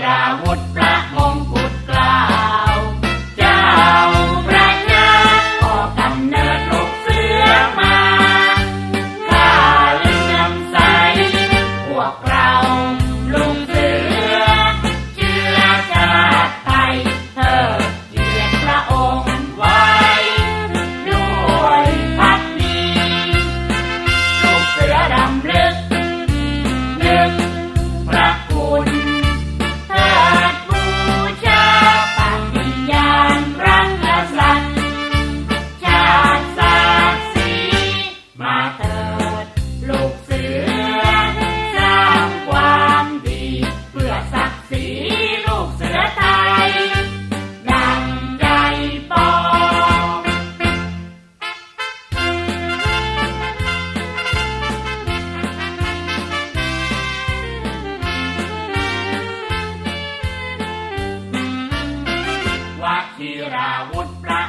it out. Woodbury. เพื่อศักดิ์ศรีลูกเสือไทยดังใจปองวักธีราวุธประ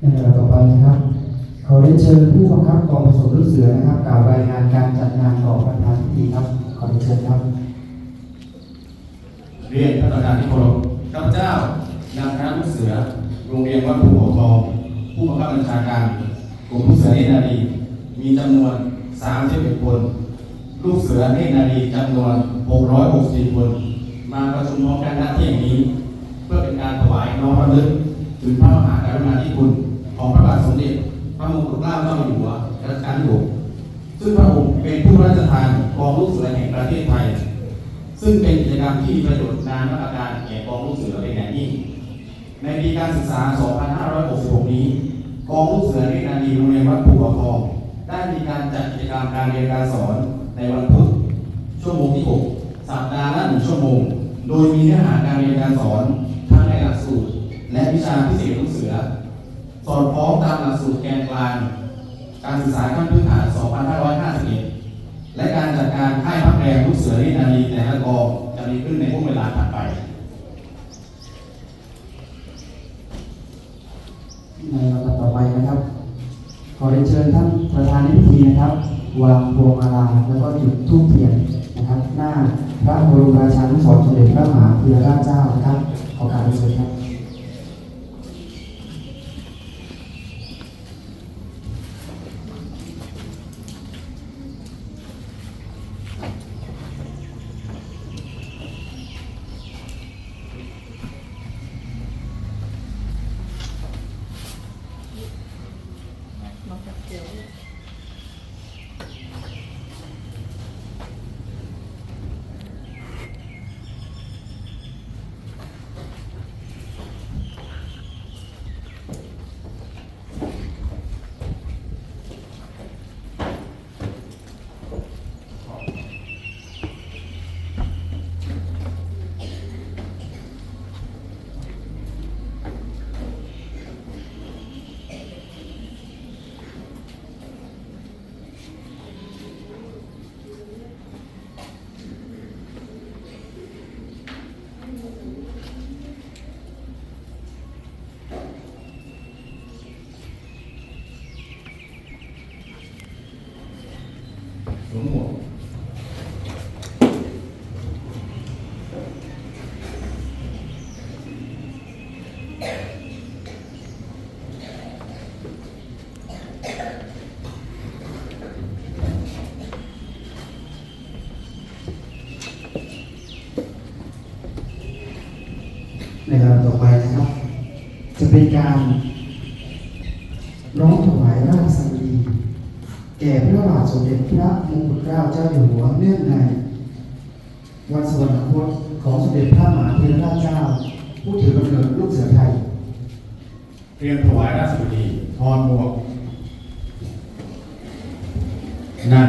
ในรายต่อไปนะครับ ขอได้เชิญผู้บังคับกองผสมลูกเสือนะครับกล่าวรายงานการจัดงานต่อประธานพิธีครับ ขอเรียนเชิญครับ เรียนท่านประธานที่เคารพข้าพเจ้านางคณะลูกเสือ โรงเรียนวัดภูเขาทองผู้บังคับบัญชาการกรมลูกเสือเนตรนารีมีจำนวน31คน ลูกเสือเนตรนารีจำนวน 660คน มาประชุมพร้อมกันณที่แห่งนี้ เพื่อเป็นการถวายน้อมรำลึกถึงพระมหากรุณาธิคุณ ของพระบาทสมเด็จพระมงกุฎเกล้าเจ้าอยู่หัวรัชกาลที่หกซึ่งพระองค์เป็นผู้ราชทานกองลูกเสือแห่งประเทศไทย ซึ่งเป็นกิจกรรมที่มีประโยชน์นานมาตรการแก่กองลูกเสือเป็นอย่างยิ่ง ในปีการศึกษา 2566 นี้ กองลูกเสือในนาดีโรงเรียนวัดภูเขาทองได้มีการจัดกิจกรรมการเรียนการสอนในวันพุธชั่วโมงที่ 6 สัปดาห์ละหนึ่งชั่วโมง โดยมีเนื้อหาการเรียนการสอนทั้งในหลักสูตร และวิชาพิเศษลูกเสือ อดคล้องตามหลักสูตรแกนกลาง การศึกษาขั้นพื้นฐาน 2551 และการจัดการค่ายพักแรมลูกเสือเนตรนารีแต่ละกองจะมีขึ้นในห่วงเวลาถัดไปในลำดับต่อไปนะครับ ขอเรียนเชิญท่านประธานในพิธีนะครับ วางพวงมาลาแล้วก็จุดธูปเทียนนะครับ หน้าพระบรมราชานุสรณ์สมเด็จพระมหาธีรราชเจ้านะครับขอการรียนเชิญครับ สวมหมวก ในลำดับต่อไปนะครับ จะ เป็นการร้องถวายราชสังคีแก่พระบาทสมเด็จพระมงกุฎเกล้าเจ้าอยู่หัวเนื่องใน วันสวรรคตของสมเด็จพระมหาธีรราชเจ้า ผู้ถือกำเนิดลูกเสือไทยเตรียมถวายราชบุตรีทอนหมวกนั่น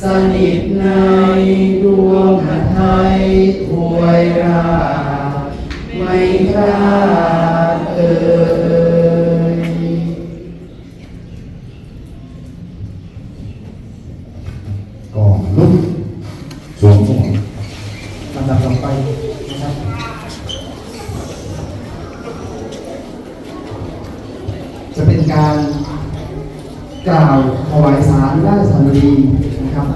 สนิทในดวงหทัยถวยราไม่กล้าเอ่ยกองลุกสวมหมวกลำดับต่อไปนะครับจะเป็นการกล่าวถวายสารราชสารีนะครับ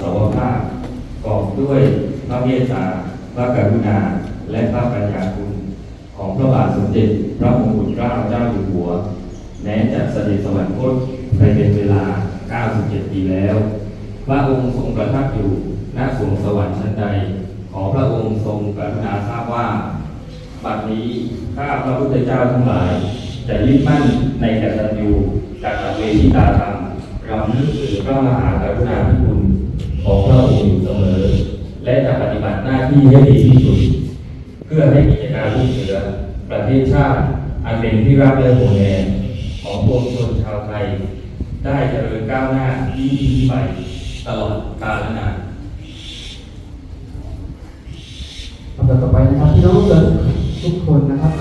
สวภาพกอบด้วย พระเมตตา พระกรุณา และพระปัญญาคุณของพระบาทสมเด็จพระมงกุฎเกล้าเจ้าอยู่หัว แม้จะเสด็จสวรรคตไปเป็นเวลา 97 ปีแล้ว พระองค์ทรงประทับอยู่ณสวงสวรรค์ชั้นใด ขอพระองค์ทรงกรุณาทราบว่า บัดนี้ข้าพระพุทธเจ้าทั้งหลาย จะยึดมั่นในกตัญญูกตเวทิตาธรรมรำลึกถึงพระมหากรุณาธิคุณของพระองค์อยู่เสมอ และจะปฏิบัติหน้าที่ให้ดีที่สุด เพื่อให้กิจการรุ่งเรืองประเทศชาติ อันเป็นที่รักและห่วงแหนของพวงชนชาวไทย ได้เจริญก้าวหน้ายิ่งยิ่งไปตลอดกาลนานลำดับต่อไปนะครับพี่น้องเกิดทุกคนนะครับ